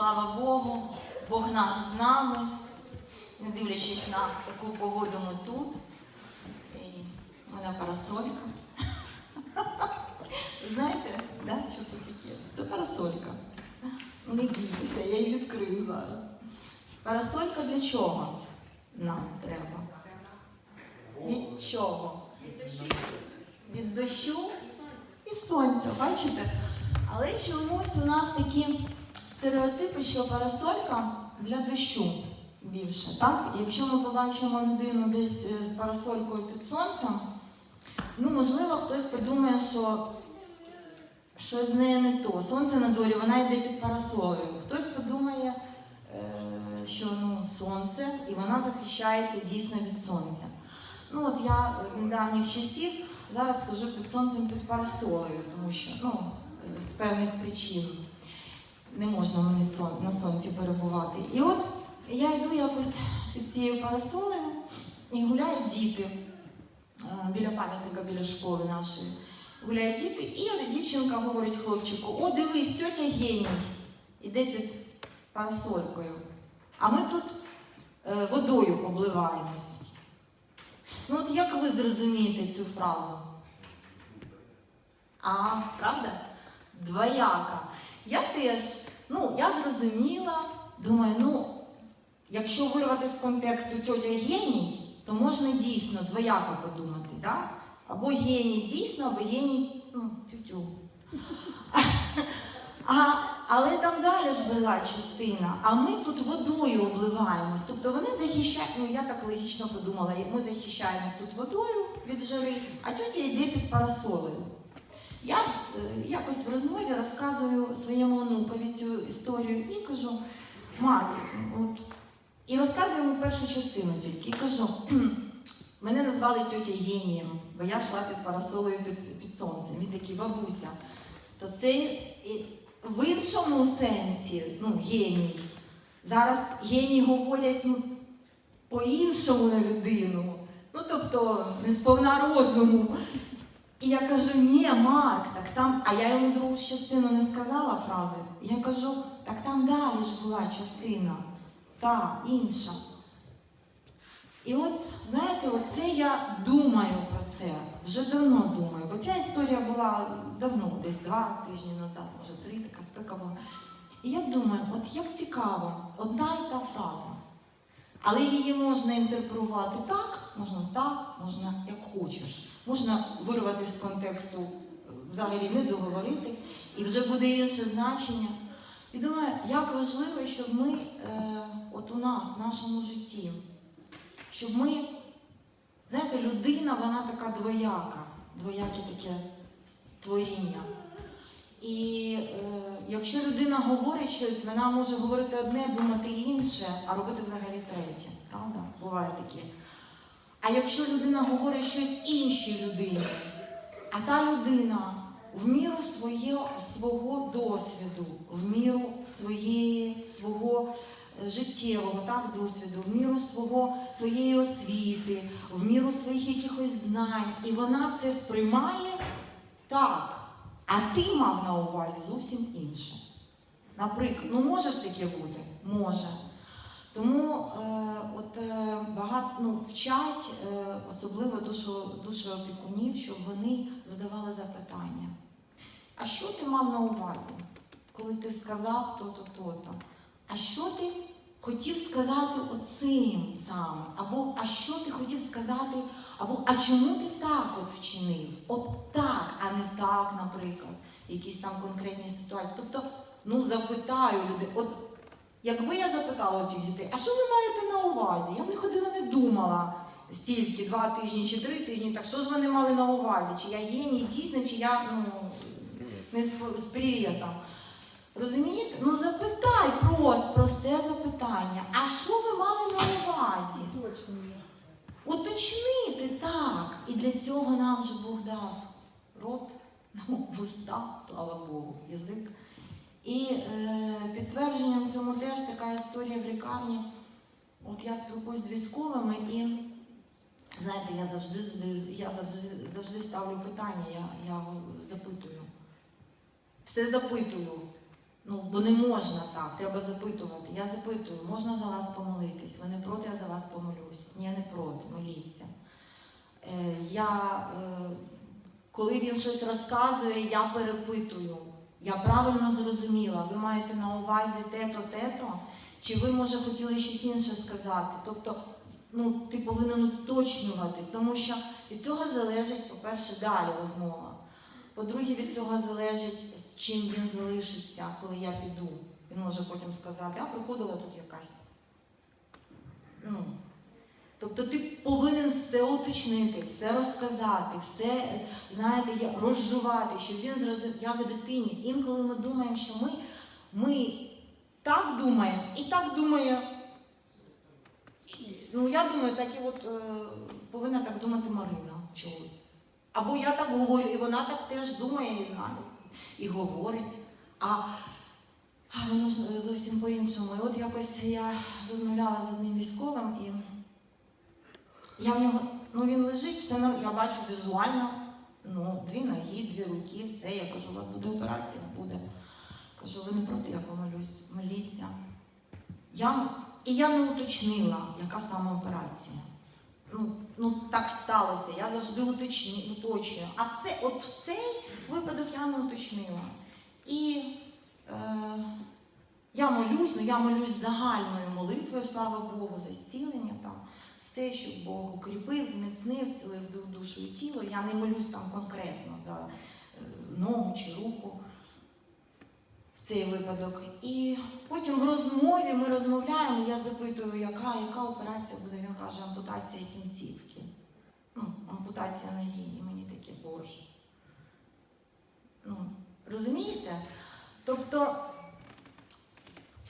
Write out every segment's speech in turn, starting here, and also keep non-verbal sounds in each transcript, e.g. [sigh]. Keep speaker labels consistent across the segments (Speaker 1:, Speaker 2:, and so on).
Speaker 1: слава Богу, Бог наш з нами, не дивлячись на таку погоду ми тут. І в мене парасолька. [laughs] Знаєте, да, що це таке? Це парасолька. Не бійтеся, я її відкрию зараз. Парасолька для чого нам треба? Від чого? Від дощу і сонця, бачите? Але чомусь у нас такі стереотипи, що парасолька для дощу більше. Так? Якщо ми побачимо людину десь е, з парасолькою під сонцем, ну можливо, хтось подумає, що щось з нею не то. Сонце на дворі, вона йде під парасолею. Хтось подумає, е, що ну, сонце, і вона захищається дійсно від сонця. Ну от я з недавніх часів зараз хожу під сонцем під парасолею, тому що ну, з певних причин не можна мені сон- на сонці перебувати. І от я йду якось під цією парасолею і гуляють діти е, біля пам'ятника, біля школи нашої. Гуляють діти, і от дівчинка говорить хлопчику: о, дивись, тьотя геній іде під парасолькою. А ми тут е, водою обливаємось. Ну от як ви зрозумієте цю фразу? А, правда? Двояка. Я теж, ну, я зрозуміла, думаю, ну, якщо вирвати з контексту тьотя геній, то можна дійсно двояко подумати, да? Або геній дійсно, або геній, ну, тютю. А, але там далі ж була частина, а ми тут водою обливаємось. Тобто вони захищають, ну я так логічно подумала, ми захищаємось тут водою від жари, а тьотя йде під парасолею. Я е, якось в розмові розказую своєму онукові цю історію і кажу, Марк, от, і розказую йому першу частину тільки. І кажу, мене назвали тьотя генієм, бо я йшла під парасолею під, під сонцем. Він такий бабуся. То це в іншому сенсі, ну, геній. Зараз геній говорять ну, по-іншому на людину. Ну, тобто, не сповна розуму. І я кажу, ні, Марк, так там, а я йому другу частину не сказала фрази. Я кажу, так там далі ж була частина, та інша. І от, знаєте, оце я думаю про це, вже давно думаю, бо ця історія була давно, десь два тижні назад, може три, така спека була. І я думаю, от як цікаво, одна і та фраза. Але її можна інтерпретувати так, можна так, можна як хочеш. Можна вирвати з контексту, е, взагалі не договорити, і вже буде інше значення. І думаю, як важливо, щоб ми, е, от у нас, в нашому житті, щоб ми, знаєте, людина, вона така двояка, двояке таке творіння. І е, якщо людина говорить щось, вона може говорити одне, думати інше, а робити взагалі третє. Правда? Буває таке. А якщо людина говорить щось іншій людині, а та людина в міру своє, свого досвіду, в міру своєї, свого е, життєвого так, досвіду, в міру свого, своєї освіти, в міру своїх якихось знань, і вона це сприймає так. А ти мав на увазі зовсім інше. Наприклад, ну може ж таке бути? Може. Тому е, от е, багато ну, вчать, е, особливо душу, душу опікунів, щоб вони задавали запитання. А що ти мав на увазі, коли ти сказав то-то, то-то? А що ти хотів сказати оцим саме? Або а що ти хотів сказати, або а чому ти так от вчинив? От так, а не так, наприклад, якісь там конкретні ситуації. Тобто, ну запитаю людей. От Якби я запитала цих дітей, а що ви маєте на увазі? Я б не ходила, не думала стільки, два тижні чи три тижні, так що ж вони мали на увазі? Чи я геній дійсно, чи я ну, не з, з. Розумієте? Ну запитай просто, просте запитання. А що ви мали на увазі?
Speaker 2: Точно.
Speaker 1: Уточнити так. І для цього нам же Бог дав рот, ну, вуста, слава Богу, язик. І е, підтвердженням цьому теж така історія в лікарні. От я спілкуюсь з військовими і знаєте, я завжди я завжди, завжди ставлю питання, я, я запитую. Все запитую. Ну, бо не можна так, треба запитувати. Я запитую, можна за вас помолитись? Ви не проти, я за вас помолюсь. Ні, не проти, моліться. Е, я, е, коли він щось розказує, я перепитую. Я правильно зрозуміла, ви маєте на увазі те-то, те-то, чи ви, може, хотіли щось інше сказати. Тобто, ну, ти повинен уточнювати, тому що від цього залежить, по-перше, далі розмова. По-друге, від цього залежить, з чим він залишиться, коли я піду. Він може потім сказати, а приходила тут якась. Ну, тобто ти повинен все уточнити, все розказати, все, знаєте, розжувати, щоб він зрозумів, як дитині. Інколи ми думаємо, що ми, ми так думаємо і так думає. Ну, я думаю, так і от е, повинна так думати Марина чогось. Або я так говорю, і вона так теж думає, і знає, і говорить. А, а воно ж зовсім по-іншому. І от якось я розмовляла з одним військовим, і я в нього, ну він лежить, все я бачу візуально, ну, дві ноги, дві руки, все. Я кажу, у вас буде операція, буде. Кажу, ви не проти, я помолюсь, моліться. Я, і я не уточнила, яка саме операція. Ну, ну так сталося. Я завжди уточню, уточнюю. А в це, от в цей випадок я не уточнила. І е, я молюсь, ну я молюсь загальною молитвою, слава Богу, за зцілення там. Все, щоб Бог укріпив, зміцнив, зцілив душу і тіло. Я не молюсь там конкретно за е, ногу чи руку в цей випадок. І потім в розмові ми розмовляємо, я запитую, яка, яка операція буде. Він каже, ампутація кінцівки. Ну, ампутація ноги. І мені таке, Боже. Ну, розумієте? Тобто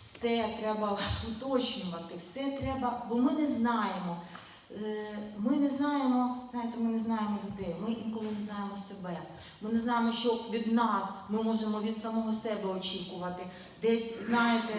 Speaker 1: все треба уточнювати, все треба, бо ми не знаємо. Е, Ми не знаємо, знаєте, ми не знаємо людей, ми інколи не знаємо себе. Ми не знаємо, що від нас ми можемо від самого себе очікувати. Десь, знаєте,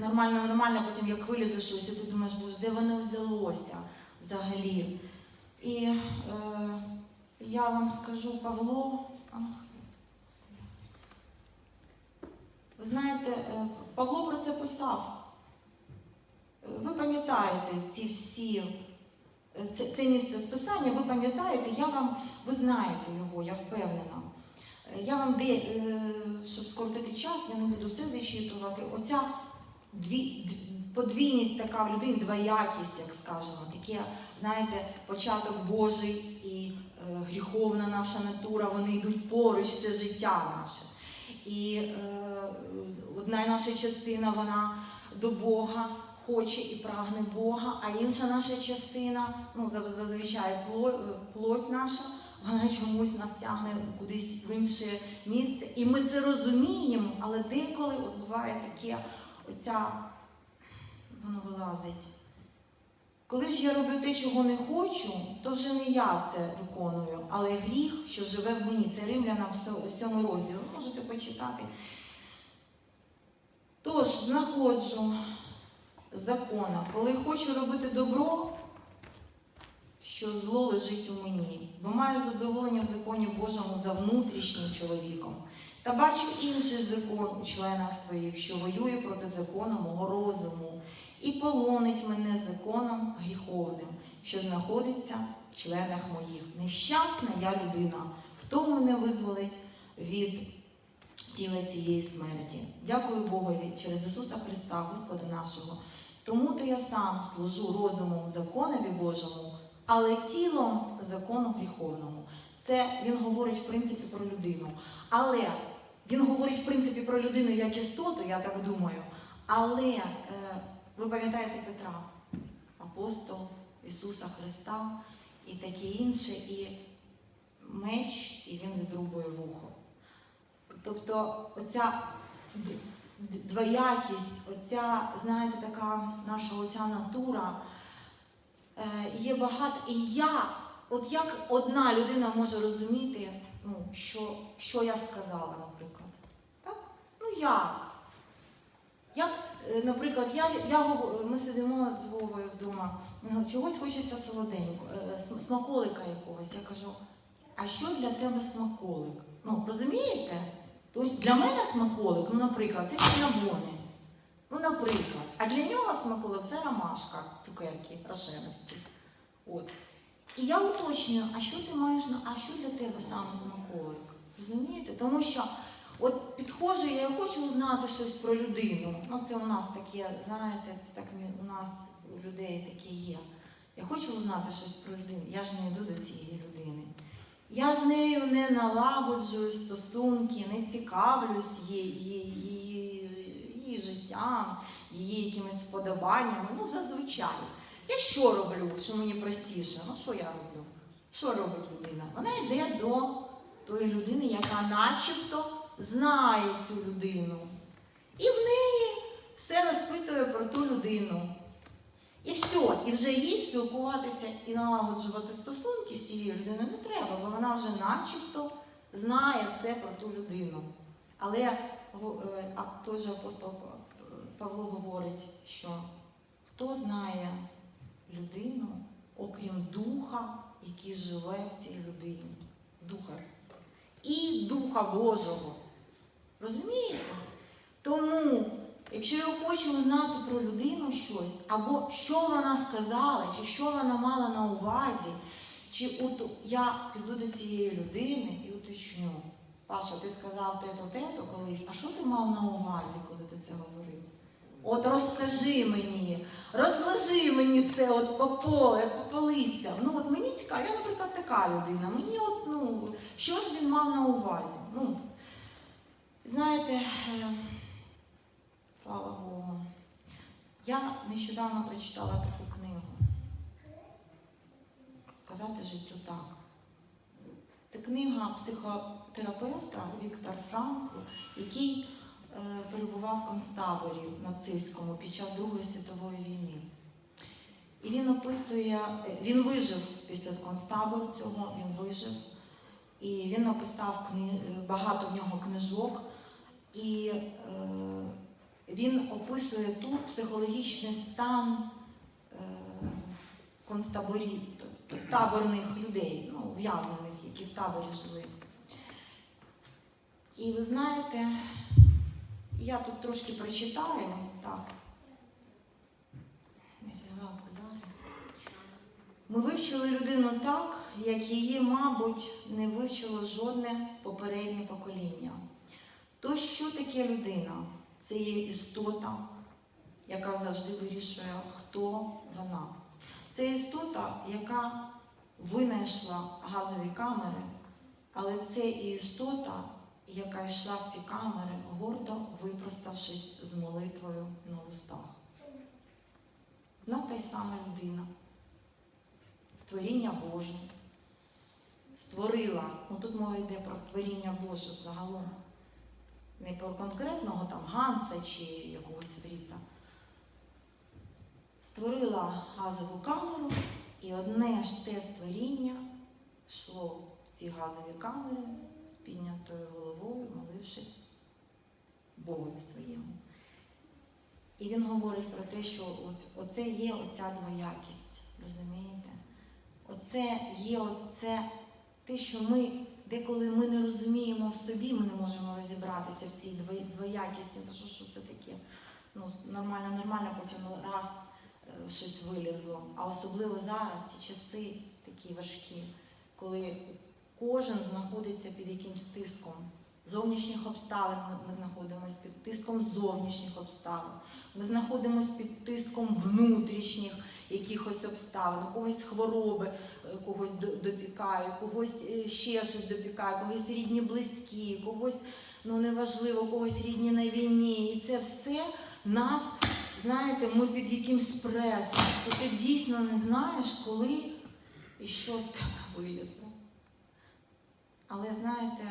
Speaker 1: нормально, нормально, потім як вилізеш щось, і ти думаєш, боже, де воно взялося взагалі. І е, я вам скажу, Павло. Ви знаєте, е, Павло про це писав. Е, Ви пам'ятаєте ці всі, е, це, це місце списання, ви пам'ятаєте, я вам, ви знаєте його, я впевнена. Я вам де, щоб скоротити час, я не буду все зачитувати. Оця дві, подвійність така в людині, двоякість, як скажемо, таке, знаєте, початок Божий і гріховна наша натура, вони йдуть поруч все життя наше. І е, одна наша частина, вона до Бога хоче і прагне Бога, а інша наша частина, ну зазвичай плоть, наша, вона чомусь нас тягне кудись в інше місце. І ми це розуміємо, але деколи от буває таке, оця воно вилазить. Коли ж я роблю те, чого не хочу, то вже не я це виконую, але гріх, що живе в мені. Це римлянам в сьомий розділ. Можете почитати. Тож знаходжу закона, коли хочу робити добро, що зло лежить у мені, бо маю задоволення в законі Божому за внутрішнім чоловіком. Та бачу інший закон у членах своїх, що воює проти закону мого розуму, і полонить мене законом гріховним, що знаходиться в членах моїх. Нещасна я людина. Хто мене визволить від тіла цієї смерті? Дякую Богові через Ісуса Христа, Господа нашого. Тому то я сам служу розумом законові Божому, але тілом закону гріховному. Це він говорить в принципі про людину. Але він говорить в принципі про людину як істоту, я так думаю. Але е, ви пам'ятаєте Петра, апостол Ісуса Христа і таке інше, і меч, і він відрубує вухо. Тобто оця двоякість, оця, знаєте, така наша оця натура, е, є багато. І я, от як одна людина може розуміти, ну, що, що я сказала, наприклад. Так? Ну як? Як, е, наприклад, я, я, ми сидимо з Вовою вдома, чогось хочеться солоденького, е, смаколика якогось. Я кажу, а що для тебе смаколик? Ну, розумієте? Тобто для мене смаколик, ну, наприклад, це сінабони. Ну, наприклад. А для нього смаколик це ромашка, цукерки, рошеновські. От. І я уточнюю, а що ти маєш а що для тебе саме смаколик? Розумієте? Тому що от підходжу, я хочу узнати щось про людину. Ну, це у нас таке, знаєте, це так у нас у людей таке є. Я хочу узнати щось про людину. Я ж не йду до цієї людини. Я з нею не налагоджую стосунки, не цікавлюсь її, її, її, життям, її якимись вподобаннями. Ну, зазвичай. Я що роблю, що мені простіше? Ну, що я роблю? Що робить людина? Вона йде до тої людини, яка начебто знає цю людину. І в неї все розпитує про ту людину. І все, і вже їй спілкуватися і налагоджувати стосунки з цією людиною не треба, бо вона вже начебто знає все про ту людину. Але е, той же апостол Павло говорить, що хто знає людину, окрім духа, який живе в цій людині. Духа. І Духа Божого. Розумієте? Тому, якщо я хочу узнати про людину щось, або що вона сказала, чи що вона мала на увазі, чи от я піду до цієї людини і уточню. Паша, ти сказав те-то, те-то колись, а що ти мав на увазі, коли ти це говорив? От розкажи мені, розложи мені це от по поле, по полицям. Ну от мені цікаво, я, наприклад, така людина. Мені от, ну, що ж він мав на увазі? Ну, знаєте, е, слава Богу, я нещодавно прочитала таку книгу. Сказати життю так. Це книга психотерапевта Віктор Франкл, який е, перебував в концтаборі нацистському під час Другої світової війни. І він описує, він вижив після концтабору цього, він вижив. І він написав кни, багато в нього книжок. І е, він описує тут психологічний стан е, концтаборів, таборних людей, ну, ув'язнених, які в таборі жили. І ви знаєте, я тут трошки прочитаю, так. Не взяла окуляри. Ми вивчили людину так, як її, мабуть, не вивчило жодне попереднє покоління. То що таке людина? Це є істота, яка завжди вирішує, хто вона. Це істота, яка винайшла газові камери, але це і істота, яка йшла в ці камери, гордо випроставшись з молитвою на устах. Одна та й сама людина, творіння Боже, створила, ну тут мова йде про творіння Боже загалом, не про конкретного там Ганса чи якогось фріца. Створила газову камеру, і одне ж те створіння йшло в ці газові камери з піднятою головою, молившись Богу своєму. І він говорить про те, що оце є оця двоякість, розумієте? Оце є оце те, що ми деколи ми не розуміємо в собі, ми не можемо розібратися в цій двоякісті. Що, що це таке? Ну, нормально, нормально, потім раз е, щось вилізло. А особливо зараз ці часи такі важкі, коли кожен знаходиться під якимсь тиском. Зовнішніх обставин ми- знаходимося під тиском зовнішніх обставин. Ми знаходимося під тиском внутрішніх якихось обставин, у когось хвороби, когось до- допікає, когось е, ще щось допікає, когось рідні близькі, когось, ну неважливо, когось рідні на війні. І це все нас, знаєте, ми під якимсь пресом. І ти дійсно не знаєш, коли і що з тебе вилізло. Але знаєте,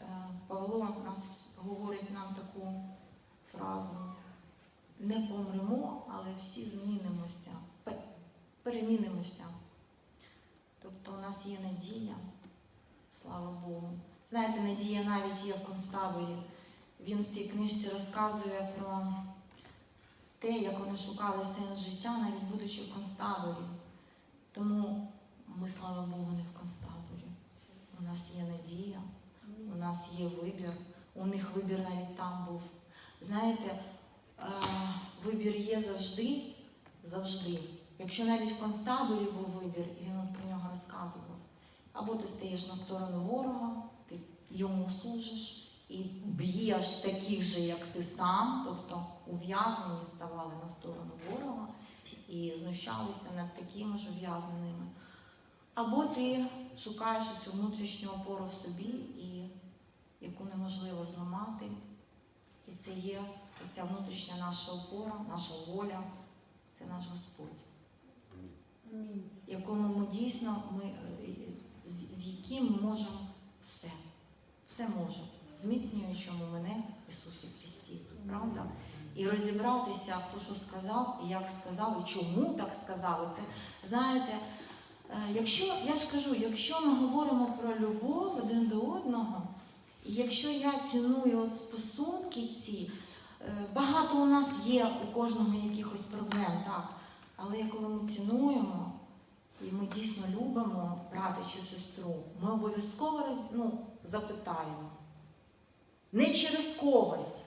Speaker 1: е, Павло нас говорить нам таку фразу. Не помремо, але всі змінимося, перемінимося. Тобто у нас є надія, слава Богу. Знаєте, надія навіть є в концтаборі. Він в цій книжці розказує про те, як вони шукали сенс життя, навіть будучи в концтаборі. Тому ми, слава Богу, не в концтаборі. У нас є надія, у нас є вибір. У них вибір навіть там був. Знаєте, е, вибір є завжди, завжди. Якщо навіть в концтаборі був вибір, він от розказував. Або ти стаєш на сторону ворога, ти йому служиш і б'єш таких же, як ти сам, тобто ув'язнені ставали на сторону ворога і знущалися над такими ж ув'язненими. Або ти шукаєш цю внутрішню опору в собі, і яку неможливо зламати. І це є ця внутрішня наша опора, наша воля, це наш Господь
Speaker 2: Амінь.
Speaker 1: Якому ми дійсно ми, е, з, яким ми можемо все. Все можемо, зміцнюючому мене Ісусі Христі. Правда? І розібратися, хто що сказав, і як сказав, і чому так сказав. Це, знаєте, е, якщо, я ж кажу, якщо ми говоримо про любов один до одного, і якщо я ціную от стосунки ці, е, багато у нас є у кожного якихось проблем, так. Але коли ми цінуємо, і ми дійсно любимо брата чи сестру, ми обов'язково ну, запитаємо. Не через когось.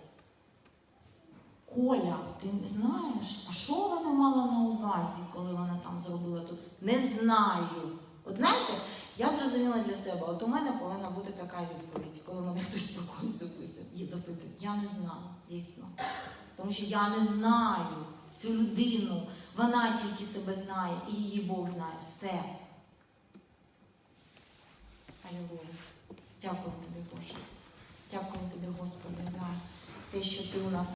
Speaker 1: Коля, ти не знаєш, а що вона мала на увазі, коли вона там зробила тут? Не знаю. От знаєте, я зрозуміла для себе, от у мене повинна бути така відповідь, коли мене хтось про когось запитує. Я не знаю, дійсно. Тому що я не знаю цю людину. Вона тільки себе знає, і її Бог знає. Все. Алілуя. Дякую тобі, Боже. Дякую тобі, Господи, за те, що ти у нас